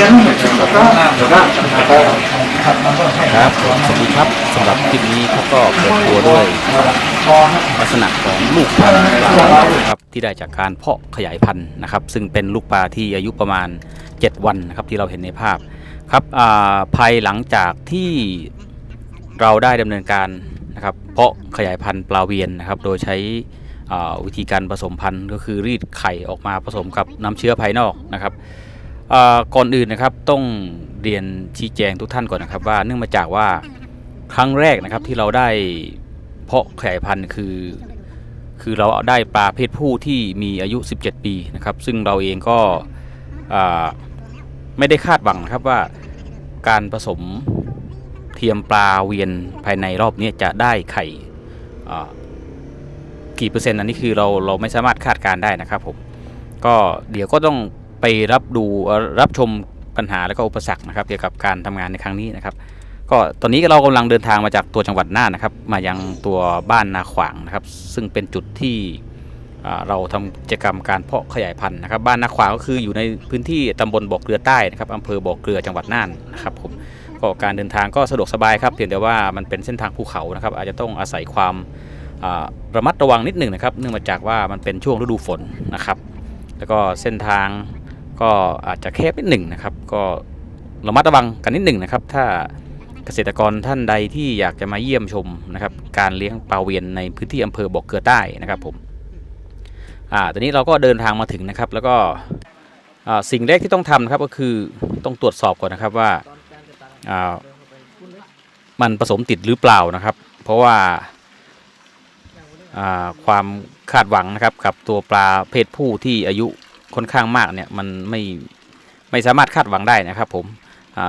ลี้ยงแล้วก็ครับสวัสดีครับสำหรับคลิปนี้เขาก็เปิดตัวด้วยลักษณะของลูกพันธุ์ปลาครับที่ได้จากการเพาะขยายพันธุ์นะครับ ซึ่งเป็นลูกปลาที่อายุประมาณ 7 วันนะครับที่เราเห็นในภาพครับอ่าภายหลังจากที่เราได้ดำเนินการนะครับ เพาะขยายพันธุ์ปลาเวียนนะครับ โดยใช้วิธีการผสมพันธุ์ก็คือรีดไข่ออกมาผสมกับน้ำเชื้อภายนอกนะครับ ก่อนอื่นนะครับต้องเรียนชี้แจงทุกท่านก่อนนะครับ ว่าเนื่องมาจากว่าครั้งแรกนะครับที่เราได้เพาะขยายพันธุ์คือ คือเราได้ปลาเพศผู้ที่มีอายุ 17 ปีนะครับ ซึ่งเราเองก็ไม่ได้คาดหวังนะครับว่าการผสมเทียมปลาเวียนภายในรอบนี้จะได้ไข่กี่เปอร์เซ็นต์อันนี้คือเราเราไม่สามารถคาดการได้นะครับผมก็เดี๋ยวก็ต้อง ไปรับดูรับชมปัญหาและก็อุปสรรคนะครับเกี่ยวกับการทำงานในครั้งนี้นะครับ ก็ตอนนี้เรากำลังเดินทางมาจากตัวจังหวัดน่านนะครับ มายังตัวบ้านนาขวางนะครับ ซึ่งเป็นจุดที่เราทำกิจกรรมการเพาะขยายพันธุ์นะครับ บ้านนาขวางก็คืออยู่ในพื้นที่ตำบลบ่อเกลือใต้นะครับอำเภอบ่อเกลือจังหวัดน่านนะครับผมก็การเดินทางก็สะดวกสบายครับเพียงแต่ว่ามันเป็นเส้นทางภูเขานะครับ อาจจะต้องอาศัยความระมัดระวังนิดหนึ่งนะครับ เนื่องมาจากว่ามันเป็นช่วงฤดูฝนนะครับ แล้วก็เส้นทาง ก็อาจจะแคบนิดหนึ่งนะครับ ก็ระมัดระวังกันนิดหนึ่งนะครับ ถ้าเกษตรกรท่านใดที่อยากจะมาเยี่ยมชมนะครับ การเลี้ยงปลาเวียนในพื้นที่อำเภอบ่อเกลือใต้นะครับผมอ่าตอนนี้เราก็เดินทางมาถึงนะครับ แล้วก็สิ่งแรกที่ต้องทำนะครับก็คือต้องตรวจสอบก่อนนะครับว่าอ่ามันผสมติดหรือเปล่านะครับ เพราะว่าอ่าความคาดหวังนะครับกับตัวปลาเพศผู้ที่อายุ ค่อนข้างมากเนี่ยมันไม่ไม่สามารถคาดหวังได้นะครับ ผม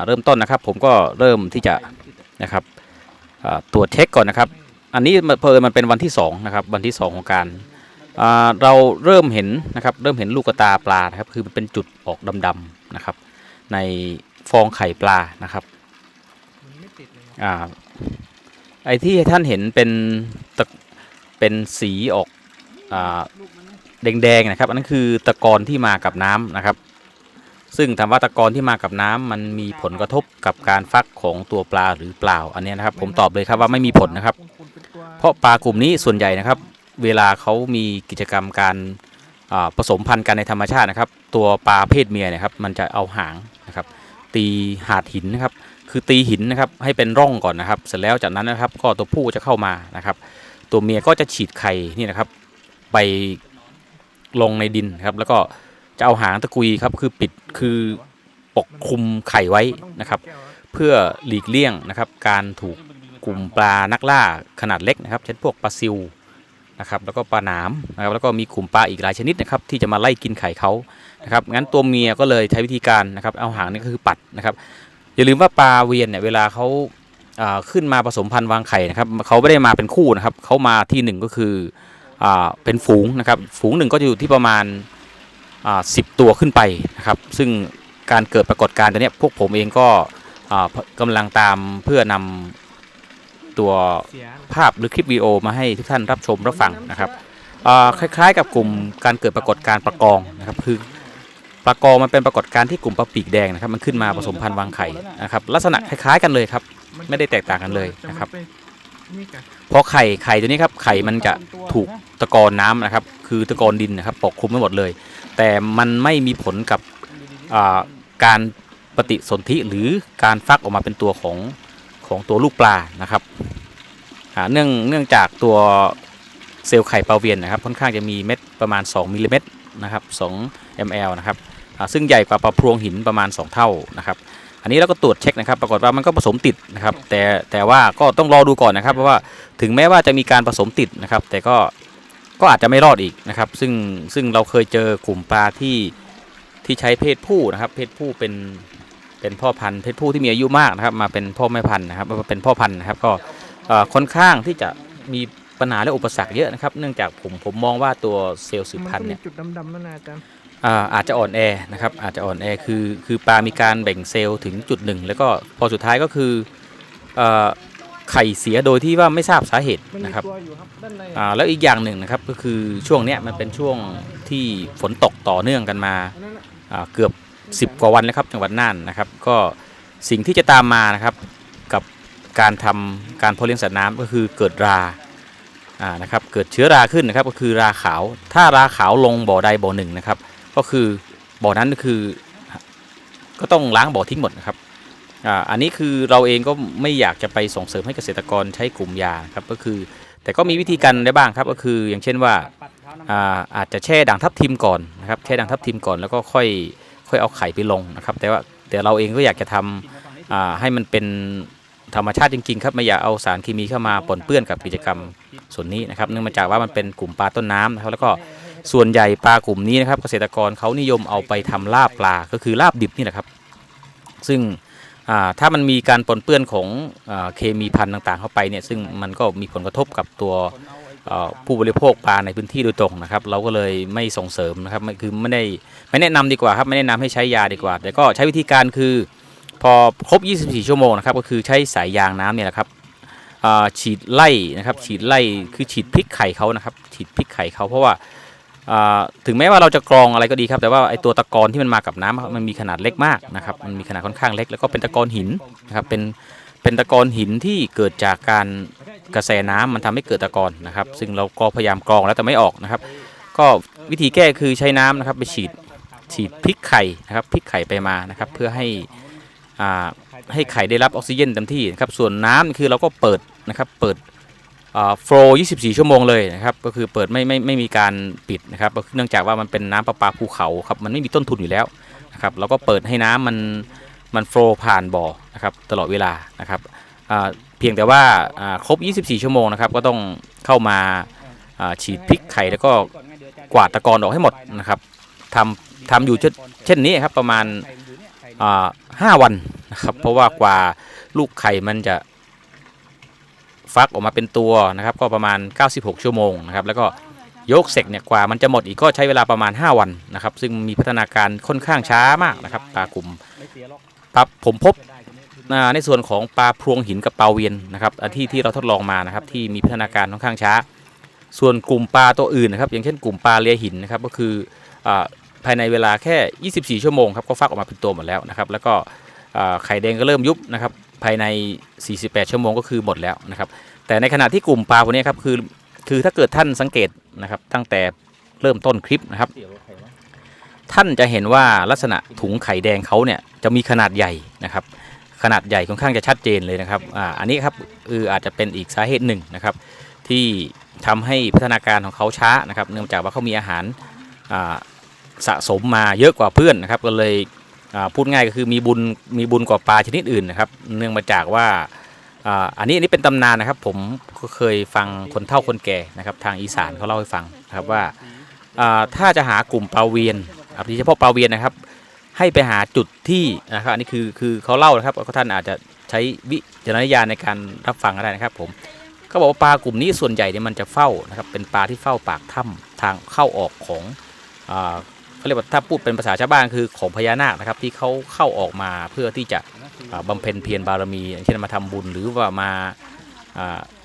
เริ่มต้นนะครับ ผมก็เริ่มที่จะนะครับตรวจเช็คก่อนนะครับ อันนี้มันเพอญมันเป็นวันที่2นะครับวันที่ 2 ของการเราเริ่มเห็นนะครับเริ่มเห็นลูกตาปลานะครับคือมันเป็นจุดออกดำๆนะครับ ในฟองไข่ปลานะครับอ่าไอ้ที่ท่านเห็นเป็นตะเป็นสีออกอ่า แดงๆนะครับ อันนั้นคือตะกอนที่มากับน้ำนะครับ ซึ่งถามว่าตะกอนที่มากับน้ำมันมีผลกระทบกับการฟักของตัวปลาหรือเปล่าอันนี้นะครับ ผมตอบเลยครับว่าไม่มีผลนะครับ เพราะปลากลุ่มนี้ส่วนใหญ่นะครับ เวลาเขามีกิจกรรมการผสมพันธุ์กันในธรรมชาตินะครับ ตัวปลาเพศเมียเนะครับ มันจะเอาหางนะครับ ตีหาดหินนะครับ คือตีหินนะครับให้เป็นร่องก่อนนะครับ เสร็จแล้วจากนั้นนะครับก็ตัวผู้จะเข้ามานะครับ ตัวเมียก็จะฉีดไข่นี่นะครับ ไป ลงในดินครับ แล้วก็จะเอาหางตะกุยครับคือปิดคือปกคลุมไข่ไว้นะครับ เพื่อหลีกเลี่ยงนะครับ การถูกกลุ่มปลานักล่าขนาดเล็กนะครับ เช่นพวกปลาซิวนะครับแล้วก็ปลาหนามนะครับแล้วก็มีกลุ่มปลาอีกหลายชนิดนะครับที่จะมาไล่กินไข่เขานะครับงั้นตัวเมียก็เลยใช้วิธีการนะครับเอาหางนี่ก็คือปัดนะครับ อย่าลืมว่าปลาเวียนเนี่ยเวลาเขาขึ้นมาผสมพันธุ์วางไข่นะครับเขาไม่ได้มาเป็นคู่นะครับเขามาที่หนึ่งก็คือ เป็นฝูงนะครับฝูงหนึ่งก็จะอยู่ที่ประมาณาสิบตัวขึ้นไปนะครับ ซึ่งการเกิดปรากฏการณ์ตัวนี้พวกผมเองก็อ่ากำลังตามเพื่อนำตัวภาพหรือคลิปวิดีโอมาให้ทุกท่านรับชมรับฟังนะครับคล้ายๆ กับกลุ่มการเกิดปรากฏการณ์ประกองนะครับคือปลากองมันเป็นปรากฏการณ์ที่กลุ่มปลาปีกแดงนะครับมันขึ้นมาผสมพันธุ์วางไข่นะครับลักษณะคล้ายๆกันเลยครับ ไม่ได้แตกต่างกันเลยนะครับเพราะไข่ไข่ตัวนี้ครับไข่มันจะถูก ตะกอนน้ำนะครับ คือตะกอนดินนะครับปกคลุมไปหมดเลย แต่มันไม่มีผลกับการปฏิสนธิหรือการฟักออกมาเป็นตัวของของตัวลูกปลานะครับเนื่องเนื่องจากตัวเซลล์ไข่ปลาเวียนนะครับ ค่อนข้างจะมีเม็ดประมาณ 2มิลลิเมตรนะครับ2 ml นะครับซึ่งใหญ่กว่าปลาพรวงหินประมาณ 2 เท่านะครับ อันนี้เราก็ตรวจเช็คนะครับ ปรากฏว่ามันก็ผสมติดนะครับ แต่แต่ว่าก็ต้องรอดูก่อนนะครับ เพราะว่าถึงแม้ว่าจะมีการผสมติดนะครับ แต่ก็ ก็อาจจะไม่รอดอีกนะครับ ซึ่งซึ่งเราเคยเจอกลุ่มปลาที่ที่ใช้เพศผู้นะครับ เพศผู้เป็นเป็นพ่อพันธุ์เพศผู้ที่มีอายุมากนะครับ มาเป็นพ่อแม่พันธุ์นะครับมาเป็นพ่อพันธุ์นะครับ ก็เอ่อค่อนข้างที่จะมีปัญหาและอุปสรรคเยอะนะครับเนื่องจากผมผมมองว่าตัวเซลล์สืบพันธุ์เนี่ยจุดดำๆนั่นนะอาจารย์อ่าอาจจะอ่อนแอนะครับอาจจะอ่อนแอคือคือปลามีการแบ่งเซลล์ถึงจุดหนึ่งแล้วก็พอสุดท้ายก็คือเอ่อ ไข่เสียโดยที่ว่าไม่ทราบสาเหตุมันมีนะครับตัวอยู่ครับด้านในอ่าแล้วอีกอย่างหนึ่งนะครับก็คือช่วงเนี้ยมันเป็นช่วงที่ฝนตกต่อเนื่องกันมาอันนั้นน่ะอ่าเกือบ 10 กว่าวันแล้วครับจังหวัดน่านนะครับ ก็สิ่งที่จะตามมานะครับกับการทำการเพาะเลี้ยงสัตว์น้ำก็คือเกิดราอ่านะครับเกิดเชื้อราขึ้นนะครับก็คือราขาว ถ้าราขาวลงบ่อใดบ่อหนึ่งนะครับ ก็คือบ่อนั้นก็คือก็ต้องล้างบ่อทิ้งหมดนะครับ อ่าอันนี้คือเราเองก็ไม่อยากจะไปส่งเสริมให้เกษตรกรใช้กลุ่มยาครับก็คือ แต่ก็มีวิธีการได้บ้างครับก็คืออย่างเช่นว่าอ่าอาจจะแช่ด่างทับทิมก่อนนะครับแช่ด่างทับทิมก่อนแล้วก็ค่อยค่อยเอาไข่ไปลงนะครับ แต่ว่าแต่เราเองก็อยากจะทำอ่าให้มันเป็นธรรมชาติจริงๆครับไม่อยากเอาสารเคมีเข้ามาปนเปื้อนกับกิจกรรมส่วนนี้นะครับ เนื่องมาจากว่ามันเป็นกลุ่มปลาต้นน้ำนะครับแล้วก็ส่วนใหญ่ปลากลุ่มนี้นะครับ เกษตรกรเขานิยมเอาไปทำลาบปลาก็คือลาบดิบนี่แหละครับ ซึ่ง ถ้ามันมีการปนเปื้อนของอเคมีพันธุ์ต่างๆ เข้าไปเนี่ยซึ่งมันก็มีผลกระทบกับตัวผู้บริโภคปลาในพื้นที่โดยตรงนะครับ เราก็เลยไม่ส่งเสริมนะครับคือไม่ได้ไม่แนะนำดีกว่าครับไม่แนะนำให้ใช้ยาดีกว่า แต่ก็ใช้วิธีการคือพอครบ 24 ชั่วโมงนะครับก็คือใช้สายยางน้ำเนี่ยแหละครับฉีดไล่นะครับฉีดไล่คือฉีดพริกไข่เขานะครับ ฉีดพริกไข่เขาเพราะว่า ถึงแม้ว่าเราจะกรองอะไรก็ดีครับ แต่ว่าไอตัวตะกอนที่มันมากับน้ำมันมีขนาดเล็กมากนะครับ มันมีขนาดค่อนข้างเล็ก แล้วก็เป็นตะกอนหินนะครับ เป็นเป็นตะกอนหินที่เกิดจากการกระแสน้ำมันทำให้เกิดตะกอนนะครับ ซึ่งเราก็พยายามกรองแล้วแต่ไม่ออกนะครับ ก็วิธีแก้คือใช้น้ำนะครับไปฉีดฉีดพริกไข่นะครับพริกไข่ไปมานะครับ เพื่อให้อ่าให้ไข่ได้รับออกซิเจนเต็มที่นะครับ ส่วนน้ำคือเราก็เปิดนะครับ เปิด โฟล์24 ชั่วโมงเลยนะครับ ก็คือเปิดไม่ไม่ไม่มีการปิดนะครับ เนื่องจากว่ามันเป็นน้ำประปาภูเขาครับ มันไม่มีต้นทุนอยู่แล้วนะครับเราก็เปิดให้น้ำมันมันโฟล์ผ่านบ่อนะครับตลอดเวลานะครับเพียงแต่ว่าครบ 24 ชั่วโมงนะครับ ก็ต้องเข้ามาฉีดพริกไข่แล้วก็กวาดตะกอนออกให้หมดนะครับทำทำอยู่เช่นนี้ครับประมาณห้าวันนะครับ เพราะว่ากว่าลูกไข่มันจะ ฟักออกมาเป็นตัวนะครับ ก็ประมาณ 96 ชั่วโมงนะครับ แล้วก็ยกเสร็จเนี่ยกว่ามันจะหมดอีกก็ใช้เวลาประมาณ 5 วันนะครับ ซึ่งมีพัฒนาการค่อนข้างช้ามากนะครับปลากลุ่มปลาผมพบในส่วนของปลาพรวงหินกับปลาเวียนนะครับอันที่ที่เราทดลองมานะครับ ที่มีพัฒนาการค่อนข้างช้า ส่วนกลุ่มปลาตัวอื่นนะครับ อย่างเช่นกลุ่มปลาเลียหินนะครับ ก็คืออภายในเวลาแค่ 24 ชั่วโมงครับก็ฟักออกมาเป็นตัวหมดแล้วนะครับ แล้วก็ไข่แดงก็เริ่มยุบนะครับ ภายใน 48 ชั่วโมงก็คือหมดแล้วนะครับ แต่ในขณะที่กลุ่มปลาพวกนี้ครับคือคือถ้าเกิดท่านสังเกตนะครับ ตั้งแต่เริ่มต้นคลิปนะครับ ท่านจะเห็นว่าลักษณะถุงไข่แดงเขาเนี่ยจะมีขนาดใหญ่นะครับ ขนาดใหญ่ค่อนข้างจะชัดเจนเลยนะครับอ่าอันนี้ครับคืออาจจะเป็นอีกสาเหตุหนึ่งนะครับ ที่ทำให้พัฒนาการของเขาช้านะครับ เนื่องจากว่าเขามีอาหารอ่าสะสมมาเยอะกว่าเพื่อนนะครับก็เลย พูดง่ายก็คือมีบุญมีบุญกว่าปลาชนิดอื่นนะครับ เนื่องมาจากว่าอันนี้อันนี้เป็นตำนานนะครับ ผมก็เคยฟังคนเฒ่าคนแก่นะครับ ทางอีสานเขาเล่าให้ฟังนะครับว่าถ้าจะหากลุ่มปลาเวียนอะโดยเฉพาะปลาเวียนนะครับ ให้ไปหาจุดที่นะครับอันนี้คือคือเขาเล่านะครับท่านอาจจะใช้วิจารณญาณในการรับฟังก็ได้นะครับ ผมเขาบอกว่าปลากลุ่มนี้ส่วนใหญ่เนี่ยมันจะเฝ้านะครับเป็นปลาที่เฝ้าปากถ้ำทางเข้าออกของ เขาเรียกว่าถ้าพูดเป็นภาษาชาวบ้านคือของพญานาคนะครับที่เขาเข้าออกมาเพื่อที่จะอ่าบำเพ็ญเพียรบารมีเช่นมาทำบุญหรือว่ามา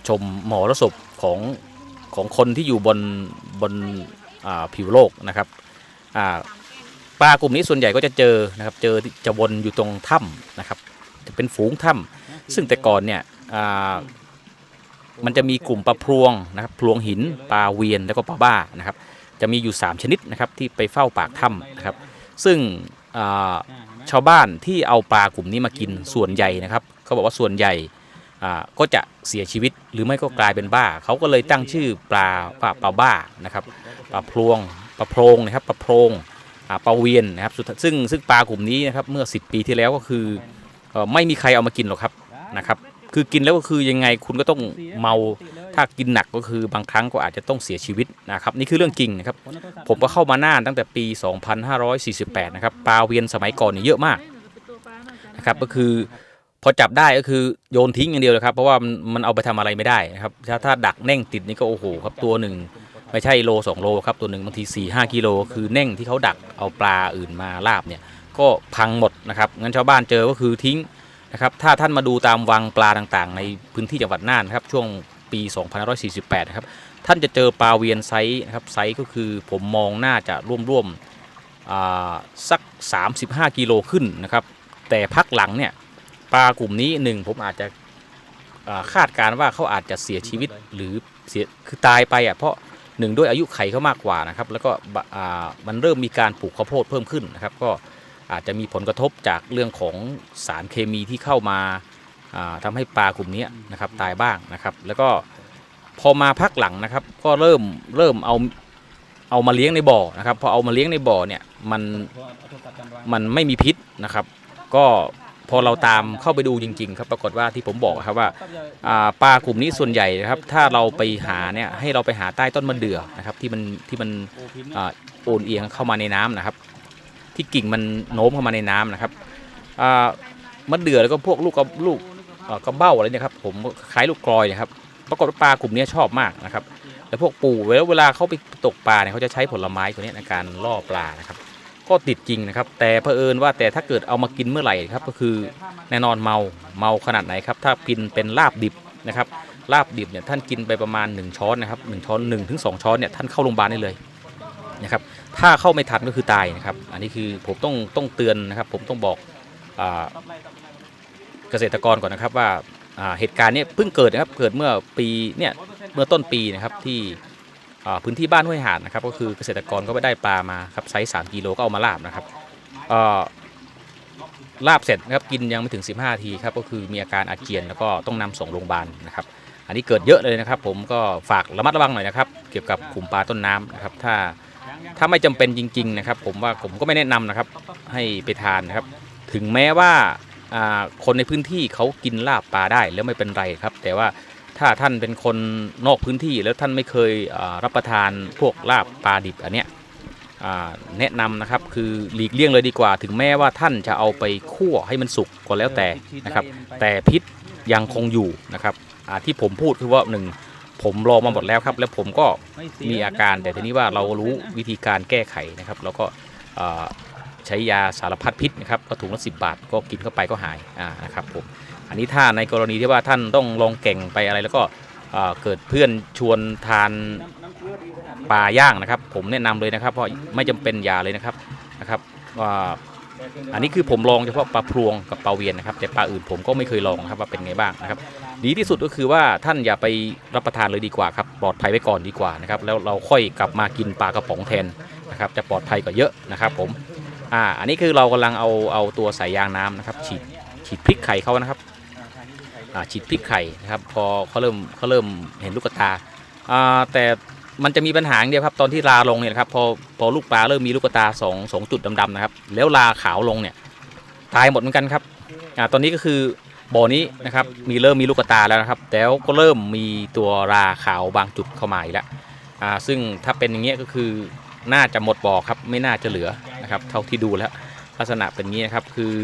ชมหมอรสพของของคนที่อยู่บนบนผิวโลกนะครับปลากลุ่มนี้ส่วนใหญ่ก็จะเจอนะครับเจอจะวนอยู่ตรงถ้ำนะครับจะเป็นฝูงถ้ำซึ่งแต่ก่อนเนี่ยมันจะมีกลุ่มปลาพรวงนะครับพรวงหินปลาเวียนแล้วก็ปลาบ้านะครับ จะมีอยู่ 3 ชนิดนะครับที่ไปเฝ้าปากถ้ำนะครับ ซึ่งชาวบ้านที่เอาปลากลุ่มนี้มากินส่วนใหญ่นะครับ เขาบอกว่าส่วนใหญ่ก็จะเสียชีวิตหรือไม่ก็กลายเป็นบ้า เขาก็เลยตั้งชื่อปลาปลาปลาบ้านะครับปลาพรวงปลาโพรงนะครับปลาโพรงปลาเวียนนะครับซึ่งซึ่งปลากลุ่มนี้นะครับเมื่อ 10 ปีที่แล้วก็คือเอ่อไม่มีใครเอามากินหรอกครับนะครับ คือกินแล้วก็คือยังไงคุณก็ต้องเมา ถ้ากินหนักก็คือบางครั้งก็อาจจะต้องเสียชีวิตนะครับนี่คือเรื่องจริงนะครับผมก็เข้ามาน่านตั้งแต่ปี 2548 นะครับปลาเวียนสมัยก่อนเนี่ยเยอะมากนะครับก็คือพอจับได้ก็คือโยนทิ้งอย่างเดียวเลยครับเพราะว่ามันเอาไปทำอะไรไม่ได้นะครับถ้าถ้าดักแน่งติดนี่ก็โอ้โหครับตัวหนึ่งไม่ใช่โล 2 โลครับตัวหนึ่งบางที4 5กิโลคือแน่งที่เขาดักเอาปลาอื่นมาลาบเนี่ยก็พังหมดนะครับงั้นชาวบ้านเจอก็คือทิ้งนะครับถ้าท่านมาดูตามวังปลาต่างๆ ในพื้นที่จังหวัดน่านนะครับช่วง ปี 2548 นะครับ ท่านจะเจอปลาเวียนไซส์นะครับไซส์ก็คือผมมองน่าจะร่วมอ่าสัก 35 กิโลขึ้นนะครับ แต่พักหลังเนี่ยปลากลุ่มนี้หนึ่งผมอาจจะาคาดการณ์ว่าเขาอาจจะเสียชีวิตหรือเสียคือตายไปอะเพราะหนึ่งด้วยอายุไขเขามากกว่านะครับแล้วก็มันเริ่มมีการปลูกข้าวโพดเพิ่มขึ้นนะครับ ก็อาจจะมีผลกระทบจากเรื่องของสารเคมีที่เข้ามา ทำาให้ปลากลุ่มนี้นะครับตายบ้างนะครับ แล้วก็พอมาพักหลังนะครับ ก็เริ่มเริ่มเอาเอามาเลี้ยงในบ่อนะครับพอเอามาเลี้ยงในบ่อเนี่ยมันมันไม่มีพิษนะครับ ก็พอเราตามเข้าไปดูจริง ๆ ครับ ปรากฏว่าที่ผมบอกครับว่าปลากลุ่มนี้ส่วนใหญ่นะครับ ถ้าเราไปหาเนี่ยให้เราไปหาใต้ต้นมะเดื่อนะครับ ที่มันที่มันโอนเอียงเข้ามาในน้ำนะครับ ที่กิ่งมันโน้มเข้ามาในน้ำนะครับมะเดื่อแล้วก็พวกลูกกระลูก กระเบ้าอะไรเนี่ยครับผมคล้ายลูกกรอยนะครับปรากฏว่าปลากลุ่มนี้ชอบมากนะครับแล้วพวกปูเวลาเวลาเขาไปตกปลาเนี่ยเขาจะใช้ผลไม้ตัวนี้ในการล่อปลานะครับก็ติดจริงนะครับ แต่เผอิญว่าแต่ถ้าเกิดเอามากินเมื่อไหร่ครับก็คือแน่นอนเมาเมาขนาดไหนครับถ้ากินเป็นลาบดิบนะครับลาบดิบเนี่ยท่านกินไปประมาณ 1 ช้อนนะครับหช้อน1ถึง2ช้อนเนี่ยท่านเข้าโรงพยาบาลได้เลยนะครับถ้าเข้าไม่ทันก็คือตายนะครับ อันนี้คือผมต้องต้องเตือนนะครับ ผมต้องบอกอา เกษตรกรก่อนนะครับว่าเหตุการณ์นี้เพิ่งเกิดนะครับเกิดเมื่อปีเนี่ยเมื่อต้นปีนะครับที่พื้นที่บ้านห้วยหาดนะครับก็คือเกษตรกรก็ไปได้ปลามาครับไซส์3กิโลก็เอามาลาบนะครับลาบเสร็จนะครับกินยังไม่ถึง 15นาทีครับก็คือมีอาการอาเจียนแล้วก็ต้องนำส่งโรงพยาบาลนะครับ อันนี้เกิดเยอะเลยนะครับ ผมก็ฝากระมัดระวังหน่อยนะครับ เกี่ยวกับกลุ่มปลาต้นน้ำนะครับถ้าถ้าไม่จำเป็นจริง ๆ นะครับ ผมว่าผมก็ไม่แนะนำนะครับให้ไปทานนะครับ ถึงแม้ว่า คนในพื้นที่เขากินลาบปลาได้แล้วไม่เป็นไรครับ แต่ว่าถ้าท่านเป็นคนนอกพื้นที่แล้วท่านไม่เคยรับประทานพวกลาบปลาดิบอันเนี้ยแนะนำนะครับคือหลีกเลี่ยงเลยดีกว่า ถึงแม้ว่าท่านจะเอาไปคั่วให้มันสุกก็แล้วแต่นะครับ แต่พิษยังคงอยู่นะครับที่ผมพูดคือว่าหนึ่งผมลองมาหมดแล้วครับ แล้วผมก็มีอาการแต่ทีนี้ว่าเรารู้วิธีการแก้ไขนะครับ แล้วก็ ใช้ยาสารพัดพิษนะครับก็ถุงละสิบาทก็กินเข้าไปก็หายอ่านะครับผมอันนี้ถ้าในกรณีที่ว่าท่านต้องลองเก่งไปอะไรแล้วก็เกิดเพื่อนชวนทานปลาย่างนะครับ ผมแนะนำเลยนะครับ เพราะไม่จำเป็นยาเลยนะครับนะครับว่าอันนี้คือผมลองเฉพาะปลาพรวงกับปลาเวียนนะครับ แต่ปลาอื่นผมก็ไม่เคยลองครับว่าเป็นไงบ้างนะครับ ดีที่สุดก็คือว่าท่านอย่าไปรับประทานเลยดีกว่าครับปลอดภัยไว้ก่อนดีกว่านะครับแล้วเราค่อยกลับมากินปลากระป๋องแทนนะครับจะปลอดภัยกว่าเยอะนะครับผม อ่าอันนี้คือเรากำลังเอาเอาตัวสายยางน้ำนะครับฉีดฉีดพริกไข่เขานะครับอ่าฉีดพริกไข่นะครับพอเขาเริ่มเขาเริ่มเห็นลูกตาอ่าแต่มันจะมีปัญหาอย่างเดียวครับตอนที่ลาลงเนี่ยครับพอพอลูกปลาเริ่มมีลูกตาสองสองจุดดำๆนะครับแล้วลาขาวลงเนี่ยตายหมดเหมือนกันครับอ่าตอนนี้ก็คือบ่อนี้นะครับมีเริ่มมีลูกตาแล้วนะครับแล้วก็เริ่มมีตัวราขาวบางจุดเข้ามาอีกแล้วอ่าซึ่งถ้าเป็นอย่างเงี้ยก็คือน่าจะหมดบ่อครับไม่น่าจะเหลือ นะครับ เท่าที่ดูแล้ว ลักษณะเป็นอย่างนี้นะครับคือ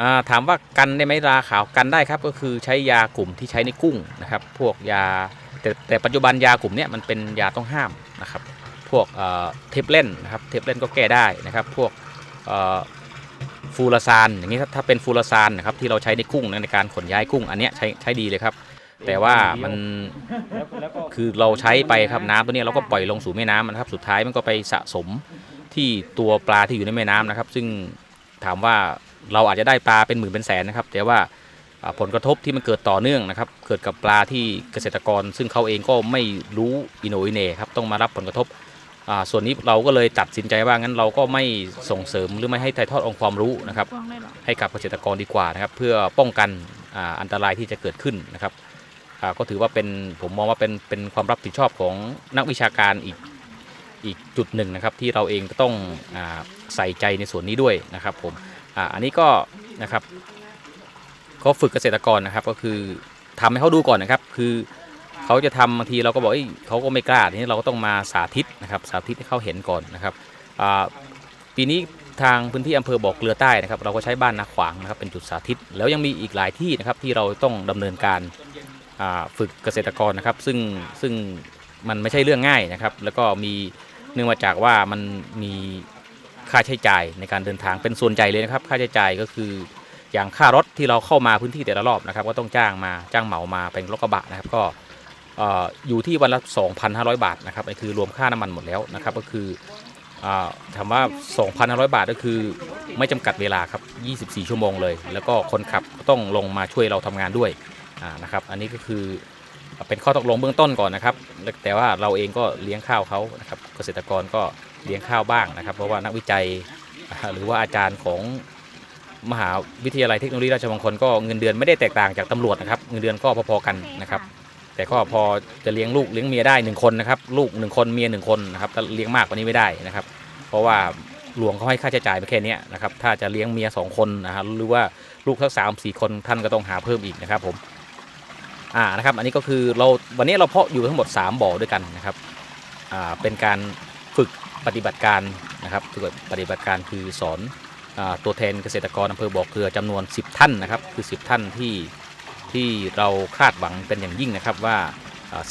อ่าถามว่ากันได้ไหมราขาวกันได้ครับ ก็คือใช้ยากลุ่มที่ใช้ในกุ้งนะครับ พวกยาแต่แต่ปัจจุบันยากลุ่มเนี้ยมันเป็นยาต้องห้ามนะครับ พวกเอ่อเทปเล่นนะครับเทปเล่นก็แก้ได้นะครับ พวกเอ่อฟูรซานอย่างนี้ถ้าถ้าเป็นฟูรซานนะครับที่เราใช้ในกุ้งนะในการขนย้ายกุ้ง อันเนี้ยใช้ใช้ดีเลยครับ แต่ว่ามันคือเราใช้ไปครับน้ำตัวเนี้ยเราก็ปล่อยลงสู่แม่น้ำนะครับ สุดท้ายมันก็ไปสะสม ที่ตัวปลาที่อยู่ในแม่น้ำนะครับ ซึ่งถามว่าเราอาจจะได้ปลาเป็นหมื่นเป็นแสนนะครับ แต่ว่าผลกระทบที่มันเกิดต่อเนื่องนะครับ เกิดกับปลาที่เกษตรกร ซึ่งเขาเองก็ไม่รู้อินโหนอิเน่ครับต้องมารับผลกระทบส่วนนี้เราก็เลยตัดสินใจว่างั้นเราก็ไม่ส่งเสริมหรือไม่ให้ถ่ายทอดองค์ความรู้นะครับ ให้กับเกษตรกรดีกว่านะครับ เพื่อป้องกันอ,อันตรายที่จะเกิดขึ้นนะครับก็ถือว่าเป็นผมมองว่าเป็นเป็นความรับผิดชอบของนักวิชาการอีก อีกจุดหนึ่งนะครับที่เราเองก็ต้องอใส่ใจในส่วนนี้ด้วยนะครับผมออันนี้ก็นะครับก็ฝึกเกษตรกรนะครับก็คือทำให้เขาดูก่อนนะครับคือเขาจะทำบางทีเราก็บอกเขาก็ไม่กล้าทีนี้เราก็ต้องมาสาธิตนะครับสาธิตให้เขาเห็นก่อนนะครับปีนี้ทางพื้นที่อำเภอบอกเกลือใต้นะครับ เราก็ใช้บ้านนาขวางนะครับเป็นจุดสาธิต แล้วยังมีอีกหลายที่นะครับที่เราต้องดำเนินการฝึกเกษตรกรนะครับ ซึ่งซึ่งมันไม่ใช่เรื่องง่ายนะครับ แล้วก็มี เนื่องมาจากว่ามันมีค่าใช้จ่ายในการเดินทางเป็นส่วนใหญ่เลยนะครับ ค่าใช้จ่ายก็คืออย่างค่ารถที่เราเข้ามาพื้นที่แต่ละรอบนะครับ ก็ต้องจ้างมาจ้างเหมามาเป็นรถกระบะนะครับ ก็ออยู่ที่วันละ 2,500 บาทนะครับนี่คือรวมค่าน้ำมันหมดแล้วนะครับ ก็คืออถามว่า 2,500 บาทก็คือไม่จำกัดเวลาครับ 24 ชั่วโมงเลย แล้วก็คนขับก็ต้องลงมาช่วยเราทำงานด้วยนะครับ อันนี้ก็คือ เป็นข้อตกลงเบื้องต้นก่อนนะครับ แต่ว่าเราเองก็เลี้ยงข้าวเขานะครับ เกษตรกรก็เลี้ยงข้าวบ้างนะครับ เพราะว่านักวิจัยหรือว่าอาจารย์ของมหาวิทยาลัยเทคโนโลยีราชมงคลก็เงินเดือนไม่ได้แตกต่างจากตำรวจนะครับเงินเดือนก็พอๆกันนะครับ แต่ก็พอจะเลี้ยงลูกเลี้ยงเมียได้หนึ่งคนนะครับลูกหนึ่งคนเมียหนึ่งคนนะครับเลี้ยงมากกว่านี้ไม่ได้นะครับ เพราะว่าหลวงเขาให้ค่าใช้จ่ายไปแค่นี้นะครับถ้าจะเลี้ยงเมียสองคนนะครับหรือว่าลูกสักสามสี่คนท่านก็ต้องหาเพิ่มอีกนะครับผม อ่านะครับอันนี้ก็คือเราวันนี้เราเพาะอยู่ทั้งหมด 3 บ่อด้วยกันนะครับอ่าเป็นการฝึกปฏิบัติการนะครับฝึกปฏิบัติการคือสอนอาตัวแทนเกษตรกรอำเภอบ่อเกลือจำนวน 10 ท่านนะครับคือ 10 ท่านที่ที่เราคาดหวังเป็นอย่างยิ่งนะครับว่า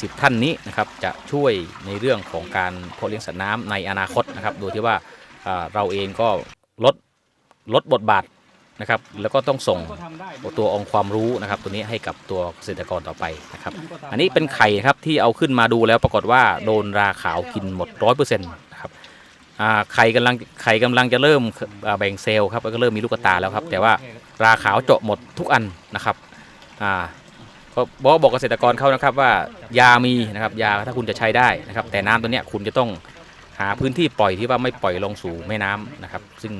สิบท่านนี้นะครับจะช่วยในเรื่องของการเพาะเลี้ยงสัตว์น้ำในอนาคตนะครับโดยที่ว่าอ่าเราเองก็ลดลดบทบาท นะครับ แล้วก็ต้องส่งตัวองค์ความรู้นะครับ ตัวนี้ให้กับตัวเกษตรกรต่อไปนะครับ อันนี้เป็นไข่ครับที่เอาขึ้นมาดูแล้วปรากฏว่าโดนราขาวกินหมดร้อยเปอร์เซ็นต์นะครับไข่กำลังไข่กำลังจะเริ่มแบ่งเซลล์ครับก็เริ่มมีลูกตาแล้วครับ แต่ว่าราขาวเจาะหมดทุกอันนะครับอ่าก็บอกบอกเกษตรกรเขานะครับว่ายามีนะครับยาถ้าคุณจะใช้ได้นะครับ แต่น้ำตัวเนี้ยคุณจะต้องหาพื้นที่ปล่อยที่ว่าไม่ปล่อยลงสู่แม่น้ำนะครับ ซึ่ง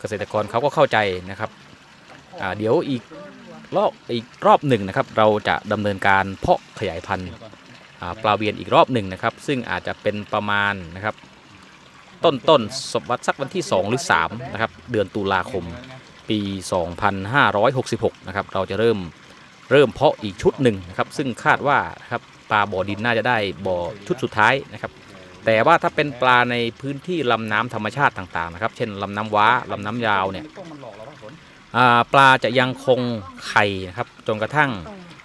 เกษตรกรเขาก็เข้าใจนะครับเดี๋ยวอีกรอบอีกรอบหนึ่งนะครับ เราจะดำเนินการเพาะขยายพันธุ์ปลาเวียนอีกรอบหนึ่งนะครับ ซึ่งอาจจะเป็นประมาณนะครับ ต้นต้นศตวรรษสักวันที่ 2 หรือ 3 นะครับ เดือนตุลาคมปี 2566 นะครับ เราจะเริ่มเริ่มเพาะอีกชุดหนึ่งนะครับ ซึ่งคาดว่านะครับปลาบ่อดินน่าจะได้บ่อชุดสุดท้ายนะครับ แต่ว่าถ้าเป็นปลาในพื้นที่ลำน้ำธรรมชาติต่างๆนะครับ เช่นลำน้ำว้าลำน้ำยาวเนี่ยปลาจะยังคงไข่นะครับจนกระทั่ง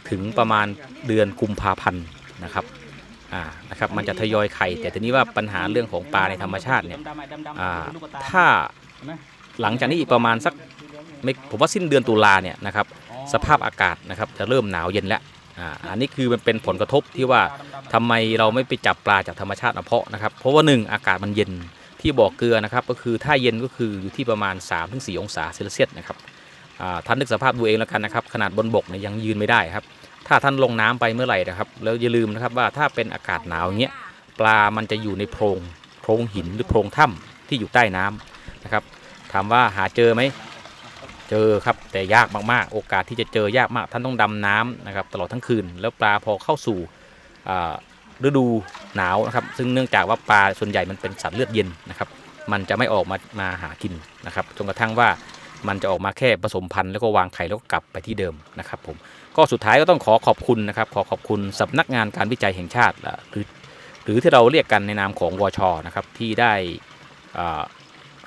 ถึงประมาณเดือนกุมภาพันธ์นะครับอ่านะครับมันจะทยอยไข่ แต่ทีนี้ว่าปัญหาเรื่องของปลาในธรรมชาติเนี่ยอ่าถ้าหลังจากนี้อีกประมาณสักผมว่าสิ้นเดือนตุลาเนี่ยนะครับสภาพอากาศนะครับจะเริ่มหนาวเย็นแล้ว อ่าอันนี้คือมันเป็นผลกระทบที่ว่าทำไมเราไม่ไปจับปลาจากธรรมชาติเพาะนะครับ เพราะว่าหนึ่งอากาศมันเย็นที่บ่อเกลือนะครับ ก็คือถ้าเย็นก็คืออยู่ที่ประมาณ 3-4 องศาเซลเซียสนะครับท่านนึกสภาพดูเองแล้วกันนะครับ ขนาดบนบกเนี่ยยังยืนไม่ได้ครับ ถ้าท่านลงน้ำไปเมื่อไหร่นะครับ แล้วอย่าลืมนะครับว่าถ้าเป็นอากาศหนาวเงี้ยปลามันจะอยู่ในโพรงโพรงหินหรือโพรงถ้ำที่อยู่ใต้น้ำนะครับ ถามว่าหาเจอไหม เจอครับแต่ยากมากๆ โอกาสที่จะเจอยากมากท่านต้องดำน้ำนะครับตลอดทั้งคืน แล้วปลาพอเข้าสู่ฤดูหนาวนะครับซึ่งเนื่องจากว่าปลาส่วนใหญ่มันเป็นสัตว์เลือดเย็นนะครับมันจะไม่ออกมามาหากินนะครับจนกระทั่งว่ามันจะออกมาแค่ผสมพันธุ์แล้วก็วางไข่แล้วก็กลับไปที่เดิมนะครับผมก็สุดท้ายก็ต้องขอขอบคุณนะครับขอขอบคุณสำนักงานการวิจัยแห่งชาติหรือหรือที่เราเรียกกันในนามของวชนะครับที่ได้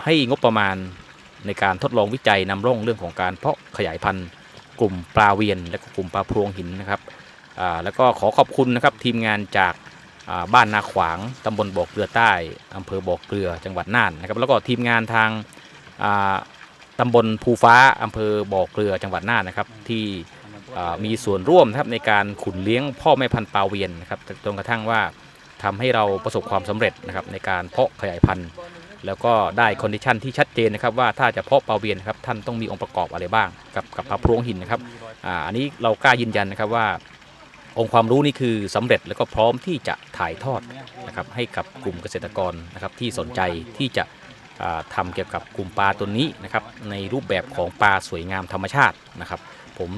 ให้งบประมาณ ในการทดลองวิจัยนำร่องเรื่องของการเพาะขยายพันธุ์กลุ่มปลาเวียน และกลุ่มปลาพรวงหินนะครับแล้วก็ขอขอบคุณนะครับทีมงานจากบ้านนาขวางตำบลบ่อเกลือใต้อำเภอบ่อเกลือจังหวัดน่านนะครับแล้วก็ทีมงานทางาตำบลภูฟ้าอำเภอบ่อเกลือจังหวัดน่านนะครับที่มีส่วนร่วมนะครับในการขุนเลี้ยงพ่อแม่พันธุ์ปลาเวียนนะครับจนกระทั่งว่าทำให้เราประสบความสำเร็จนะครับในการเพาะขยายพันธุ์ แล้วก็ได้คอนดิชันที่ชัดเจนนะครับว่าถ้าจะเพาะปลาเวียนนะครับท่านต้องมีองค์ประกอบอะไรบ้างกับกับพระพรวงหินนะครับอ่าอันนี้เรากล้ายืนยันนะครับว่า องค์ความรู้นี่คือสำเร็จแล้วก็พร้อมที่จะถ่ายทอดนะครับให้กับกลุ่มเกษตรกรนะครับที่สนใจที่จะอ่าทำเกี่ยวกับกลุ่มปลาตัวนี้นะครับในรูปแบบของปลาสวยงามธรรมชาตินะครับ ผม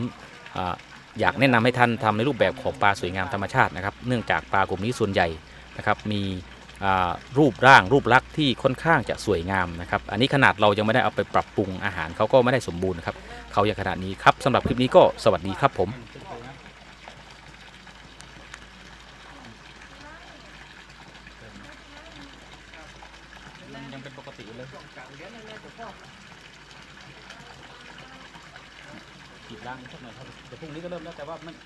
อยากแนะนำให้ท่านทำในรูปแบบของปลาสวยงามธรรมชาตินะครับ เนื่องจากปลากลุ่มนี้ส่วนใหญ่นะครับมี รูปร่างรูปลักษณ์ที่ค่อนข้างจะสวยงามนะครับ อันนี้ขนาดเรายังไม่ได้เอาไปปรับปรุงอาหารเขาก็ไม่ได้สมบูรณ์ครับเขาอย่างขนาดนี้ครับสำหรับคลิปนี้ก็สวัสดีครับผม